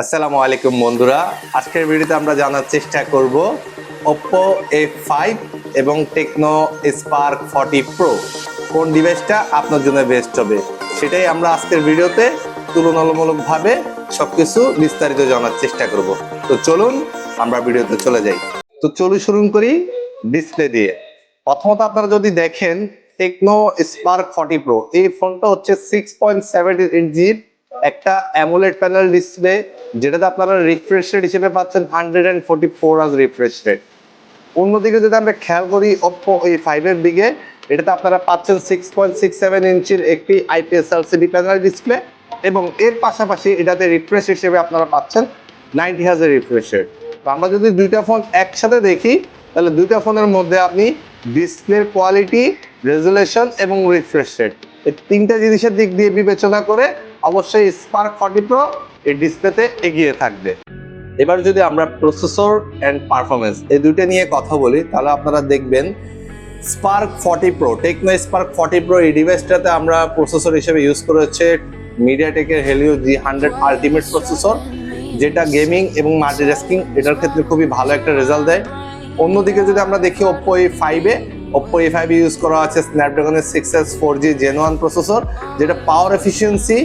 আসসালামু আলাইকুম বন্ধুরা। আজকের ভিডিওতে আমরা জানার চেষ্টা করব Oppo A5 এবং টেকনো স্পার্ক ফর্টি প্রো কোন ডিভাইসটা আপনার জন্য বেস্ট হবে? সেটাই আমরা আজকের ভিডিওতে তুলনামূলকভাবে সবকিছু বিস্তারিত জানার চেষ্টা করব। তো চলুন, আমরা ভিডিওতে চলে যাই। তো চলুন শুরু করি ডিসপ্লে দিয়ে। প্রথমত আপনারা যদি দেখেন টেকনো স্পার্ক ফর্টি প্রো এই ফোনটা হচ্ছে সিক্স পয়েন্ট সেভেন ইঞ্চির একটা অ্যামোলেড প্যানেল ডিসপ্লে যেটাতে আপনারা রিফ্রেশ রেট হিসেবে পাচ্ছেন হান্ড্রেড অ্যান্ড ফোর্টি ফোর আজ রিফ্রেশ রেট অন্যদিকে যদি আমরা খেয়াল করি ওপো এই ফাইভের দিকে, এটাতে আপনারা পাচ্ছেন সিক্স পয়েন্ট সিক্স সেভেন ইঞ্চির একটি আইপিএস এলসিডি প্যানেল ডিসপ্লে এবং এর পাশাপাশি এটাতে রিফ্রেশ হিসেবে আপনারা পাচ্ছেন নাইনটি হাজার রিফ্রেশ রেট তো আমরা যদি দুইটা ফোন একসাথে দেখি, তাহলে দুইটা ফোনের মধ্যে আপনি ডিসপ্লের কোয়ালিটি রেজুলেশন এবং রিফ্রেশ রেট এই তিনটা জিনিসের দিক দিয়ে বিবেচনা করে অবশ্যই স্পার্ক ফর্টি প্রো এই ডিসপ্লেতে এগিয়ে থাকবে। এবার যদি আমরা প্রসেসর অ্যান্ড পারফরমেন্স এই দুইটা নিয়ে কথা বলি, তাহলে আপনারা দেখবেন Spark forty Pro Tecno Spark forty Pro এই ডিভাইসটাতে আমরা প্রসেসর হিসেবে ইউজ করেছে মিডিয়াটেকের Helio G hundred ultimate processor যেটা গেমিং এবং মাল্টিটাস্কিং এটার ক্ষেত্রে খুবই ভালো একটা রেজাল্ট দেয়। অন্যদিকে যদি আমরা দেখি ওপ্পো এই ফাইভে ওপ্পো এ ফাইভ ইউজ করা আছে স্ন্যাপড্রাগনের six S four G Gen one processor যেটা পাওয়ার এফিসিয়েন্সি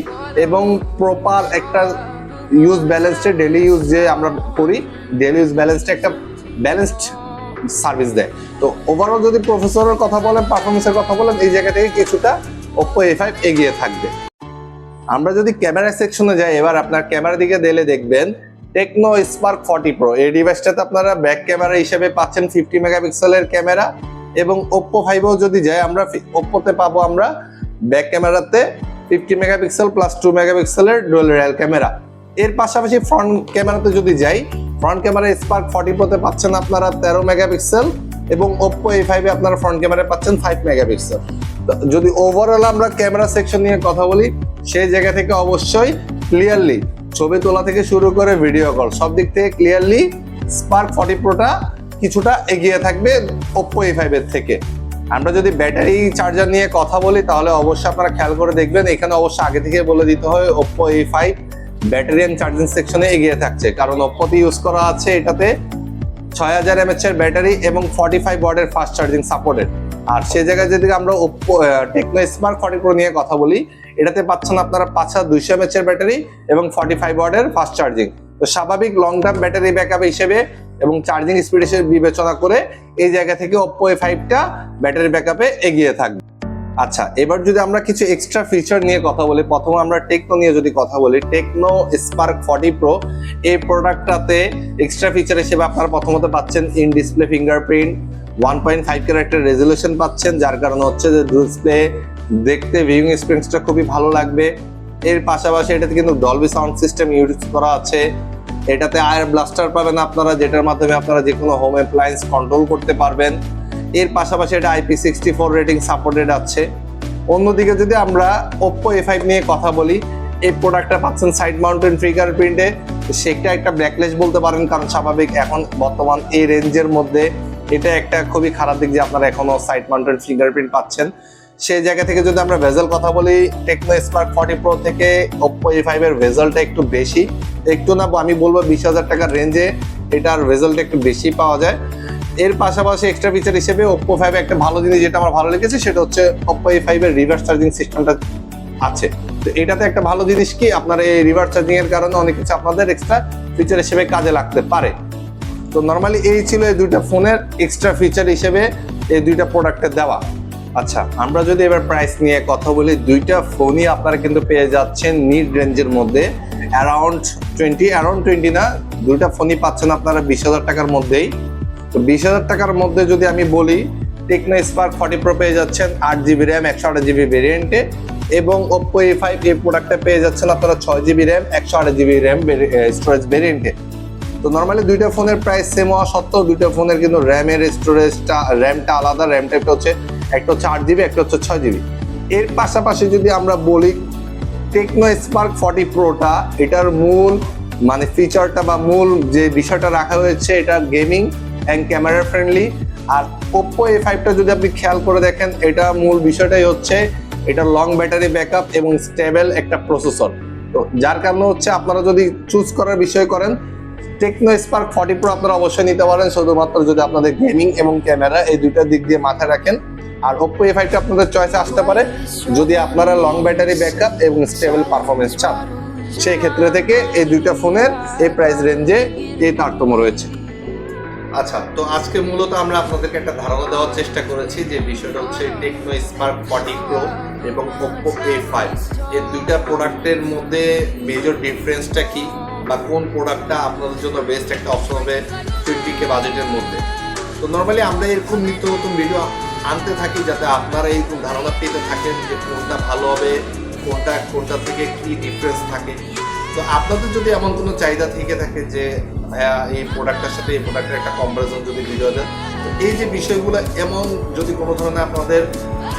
এবং প্রপার একটা ইউজ ব্যালেন্সডে ডেলি ইউজ যে আমরা করি ডেলি ইউজ ব্যালেন্সটা একটা ব্যালেন্সড সার্ভিস দেয়। তো ওভারঅল যদি প্রফেসরের কথা বলেন পারফরমেন্সের কথা বলেন, এই জায়গা থেকে কিছুটা ওপ্পো এ ফাইভ এগিয়ে থাকবে। আমরা যদি ক্যামেরা সেকশনে যাই, এবার আপনার ক্যামেরা দিকে দিলে দেখবেন টেকনো স্পার্ক ফর্টি প্রো এই ডিভাইসটাতে আপনারা ব্যাক ক্যামেরা হিসেবে পাচ্ছেন ফিফটি মেগাপিক্সেলের ক্যামেরা এবং ওপ্পো ফাইভেও যদি যাই আমরা ওপ্পোতে পাবো আমরা ব্যাক ক্যামেরাতে ফিফটি মেগাপিক্সেল প্লাস টু মেগাপিক্সেলের ডুয়েল রিয়াল ক্যামেরা এর পাশাপাশি ফ্রন্ট ক্যামেরাতে যদি যাই ফ্রন্ট ক্যামেরা স্পার্ক ফর্টি প্রোতে পাচ্ছেন আপনারা তেরো মেগাপিক্সেল এবং ওপ্পো এ ফাইভে আপনারা ফ্রন্ট ক্যামেরা পাচ্ছেন ফাইভ মেগাপিক্সেল যদি ওভারঅল আমরা ক্যামেরা সেকশন নিয়ে কথা বলি, সেই জায়গা থেকে অবশ্যই ক্লিয়ারলি ছবি তোলা থেকে শুরু করে ভিডিও কল সব দিক থেকে ক্লিয়ারলি স্পার্ক ফর্টি প্রোটা কিছুটা এগিয়ে থাকবে ওপ্পো এ ফাইভের থেকে। আমরা যদি ব্যাটারি চার্জার নিয়ে কথা বলি, তাহলে অবশ্যই আপনারা খেয়াল করে দেখবেন, এখানে অবশ্যই আগে থেকে বলে দিতে হয় Oppo A five battery and charging সেকশনে এগিয়ে থাকছে। কারণ ওপ্পোতে ইউজ করা আছে এটাতে ছয় হাজার এমএচ এর ব্যাটারি এবং ফর্টি ফাইভ ওয়ার্ডের ফাস্ট চার্জিং সাপোর্টেড আর সে জায়গায় যদি আমরা Oppo Tecno smart forty Pro নিয়ে কথা বলি, এটাতে পাচ্ছেন আপনারা পাঁচ হাজার দুইশো এমএচ এর ব্যাটারি এবং ফর্টি ফাইভ ওয়ার্ডের ফাস্ট চার্জিং তো স্বাভাবিক লং টার্ম ব্যাটারি ব্যাকআপ হিসেবে এবং চার্জিং স্পিড হিসেবে বিবেচনা করে এই জায়গা থেকে ওপ্পো এ ফাইভটা ব্যাটারি ব্যাকআপে এগিয়ে থাকবে। আচ্ছা এবার যদি আমরা কিছু এক্সট্রা ফিচার নিয়ে কথা বলি, প্রথমে আমরা টেকনো নিয়ে যদি কথা বলি টেকনো স্পার্ক ফর্টি প্রো এই প্রোডাক্টটাতে এক্সট্রা ফিচার হিসেবে আপনারা প্রথমত পাচ্ছেন in display fingerprint one point five character resolution পাচ্ছেন, যার কারণে হচ্ছে যে ডিসপ্লে দেখতে ভিউইং এক্সপিরিয়েন্সটা খুবই ভালো লাগবে। এর পাশাপাশি এটাতে কিন্তু ডলবি সাউন্ড সিস্টেম ইউজ করা আছে। এটাতে আয়ার ব্লাস্টার পাবেন আপনারা, যেটার মাধ্যমে আপনারা যে কোনো হোম অ্যাপ্লায়েন্স কন্ট্রোল করতে পারবেন। এর পাশাপাশি এটা IP sixty four rating supported আছে। অন্যদিকে যদি আমরা ওপ্পো এ ফাইভ নিয়ে কথা বলি, এই প্রোডাক্টটা পাচ্ছেন সাইড মাউন্টেন ফিঙ্গার প্রিন্টে সেটা একটা ব্যাকলেস বলতে পারেন, কারণ স্বাভাবিক এখন বর্তমান এই রেঞ্জের মধ্যে এটা একটা খুবই খারাপ দিক যে আপনারা এখনও সাইড মাউন্টেন ফিঙ্গারপ্রিন্ট পাচ্ছেন। সেই জায়গা থেকে যদি আমরা ভেজাল কথা বলি টেকনো স্পার্ক ফর্টি প্রো থেকে ওপ্পো এ ফাইভের ভেজালটা একটু বেশি। একটু না, আমি বলব বিশ হাজার টাকার রেঞ্জে এটার রেজাল্ট একটু বেশি পাওয়া যায়। এর পাশাপাশি এক্সট্রা ফিচার হিসেবে ওপ্পো ফাইভে একটা ভালো জিনিস যেটা আমার ভালো লেগেছে, সেটা হচ্ছে ওপ্পো এ ফাইভের রিভার্স চার্জিং সিস্টেমটা আছে। তো এটাতে একটা ভালো জিনিস কি, আপনার এই রিভার্স চার্জিং এর কারণে অনেক কিছু আপনাদের এক্সট্রা ফিচার হিসেবে কাজে লাগতে পারে। তো নর্মালি এই ছিল এই দুইটা ফোনের এক্সট্রা ফিচার হিসেবে এই দুইটা প্রোডাক্টের দেওয়া। আচ্ছা আমরা যদি এবার প্রাইস নিয়ে কথা বলি, দুইটা ফোনই আপনারা কিন্তু পেয়ে যাচ্ছেন মিড রেঞ্জের মধ্যে। অ্যারাউন্ড টোয়েন্টি অ্যারাউন্ড টোয়েন্টি না, দুইটা ফোনই পাচ্ছেন আপনারা বিশ হাজার টাকার মধ্যেই। তো বিশ হাজার টাকার মধ্যে যদি আমি বলি টেকনো স্পার্ক ফর্টি প্রো পেয়ে যাচ্ছেন, আট জিবি র্যাম একশো আট জিবি ভেরিয়েন্টে এবং ওপ্পো এ ফাইভ এই প্রোডাক্টটা পেয়ে যাচ্ছেন আপনারা ছয় জিবি র্যাম একশো আট জিবি র্যাম স্টোরেজ ভেরিয়েন্টে তো নর্মালি দুইটা ফোনের প্রাইস সেম হওয়া সত্ত্বেও দুইটা ফোনের কিন্তু র্যামের স্টোরেজটা র্যামটা আলাদা র্যামটা একটা হচ্ছে একটা হচ্ছে আট জিবি, একটা হচ্ছে ছয় জিবি। এর পাশাপাশি যদি আমরা বলি টেকনো স্পার্ক ফর্টি প্রোটা এটার মূল মানে ফিচারটা বা মূল যে বিষয়টা রাখা হয়েছে, এটা গেমিং অ্যান্ড ক্যামেরা ফ্রেন্ডলি আর ওপ্পো এ ফাইভটা যদি আপনি খেয়াল করে দেখেন, এটা মূল বিষয়টাই হচ্ছে, এটা লং ব্যাটারি ব্যাকআপ এবং স্টেবল একটা প্রসেসর তো যার কারণে হচ্ছে আপনারা যদি চুজ করার বিষয় করেন টেকনো স্পার্ক ফর্টি প্রো আপনারা অবশ্যই নিতে পারেন। শুধুমাত্র যদি আপনাদের গেমিং এবং ক্যামেরা এই দুইটা দিক দিয়ে মাথায় রাখেন আর ওপো এ ফাইভটা আপনাদের চয়েসে আসতে পারে, যদি আপনারা লং ব্যাটারি ব্যাকআপ এবং স্টেবল পারফরমেন্স চান। সেই ক্ষেত্রে থেকে এই দুইটা ফোনের এই প্রাইস রেঞ্জে এই তারতম্য রয়েছে। আচ্ছা তো আজকে মূলত আমরা আপনাদেরকে একটা ধারণা দেওয়ার চেষ্টা করেছি যে বিষয়টা হচ্ছে টেকনো স্পার্ক ফর্টি প্রো এবং ওপো এ ফাইভ এই দুইটা প্রোডাক্টের মধ্যে মেজর ডিফারেন্সটা কি বা কোন প্রোডাক্টটা আপনাদের জন্য বেস্ট একটা অপশন হবে টোয়েন্টি কে বাজেটের মধ্যে? তো নর্মালি আমরা এরকম নিত্য নতুন ভিডিও আনতে থাকি যাতে আপনারা এইরকম ধারণা পেতে থাকেন যে কোনটা ভালো হবে, কোনটা কোনটা থেকে কি ডিফারেন্স থাকে। তো আপনাদের যদি এমন কোনো চাহিদা থেকে থাকে যে, ভাইয়া, এই প্রোডাক্টটার সাথে এই প্রোডাক্টের একটা কম্পারিজন যদি ভিডিও দেন, তো এই যে বিষয়গুলো এমন যদি কোনো ধরনের আপনাদের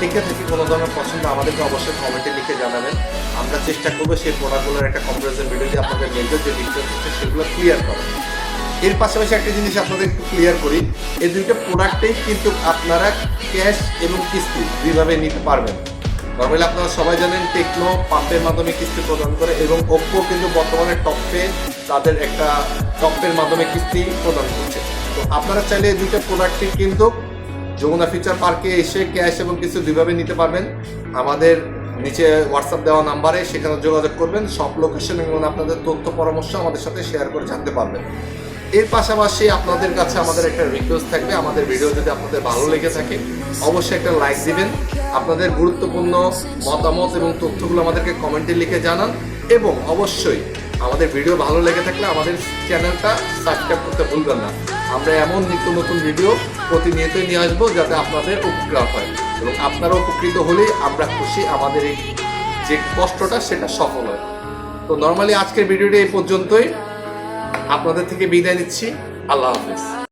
থেকে থাকে, কোনো ধরনের পছন্দ, আমাদেরকে অবশ্যই কমেন্টে লিখে জানাবেন। আমরা চেষ্টা করব সেই প্রোডাক্টগুলোর একটা কম্পারিজন ভিডিও দিয়ে আপনাদের মেজর যে ডিফারেন্স হচ্ছে সেগুলো ক্লিয়ার করা এর পাশাপাশি একটা জিনিস আপনাদের একটু ক্লিয়ার করি, এই দুইটা প্রোডাক্টেই কিন্তু আপনারা ক্যাশ এবং কিস্তি দুইভাবে নিতে পারবেন। নর্মালি আপনারা সবাই জানেন টেকনো পাম্পের মাধ্যমে কিস্তি প্রদান করে এবং ওপ্পো কিন্তু বর্তমানে টপে তাদের একটা টপের মাধ্যমে কিস্তি প্রদান করছে। তো আপনারা চাইলে এই দুইটা প্রোডাক্টই কিন্তু যমুনা ফিচার পার্কে এসে ক্যাশ এবং কিছু দুইভাবে নিতে পারবেন। আমাদের নিচে হোয়াটসঅ্যাপ দেওয়া নাম্বারে সেখানে যোগাযোগ করবেন। সব লোকেশন এবং আপনাদের তথ্য, পরামর্শ আমাদের সাথে শেয়ার করে জানতে পারবেন। এর পাশাপাশি আপনাদের কাছে আমাদের একটা রিকোয়েস্ট থাকবে। আমাদের ভিডিও যদি আপনাদের ভালো লেগে থাকে, অবশ্যই একটা লাইক দিবেন। আপনাদের গুরুত্বপূর্ণ মতামত এবং তথ্যগুলো আমাদেরকে কমেন্টে লিখে জানান এবং অবশ্যই আমাদের ভিডিও ভালো লেগে থাকলে আমাদের চ্যানেলটা সাবস্ক্রাইব করতে ভুলবেন না। আমরা এমন নিত্য নতুন ভিডিও প্রতিনিয়তই নিয়ে আসব যাতে আপনাদের উপকার হয় এবং আপনারা উপকৃত হলেই আমরা খুশি, আমাদের এই যে কষ্টটা সেটা সফল হয়। তো নর্মালি আজকের ভিডিওটি এই পর্যন্তই। আপনাদের থেকে বিদায় নিচ্ছি। আল্লাহ হাফিজ।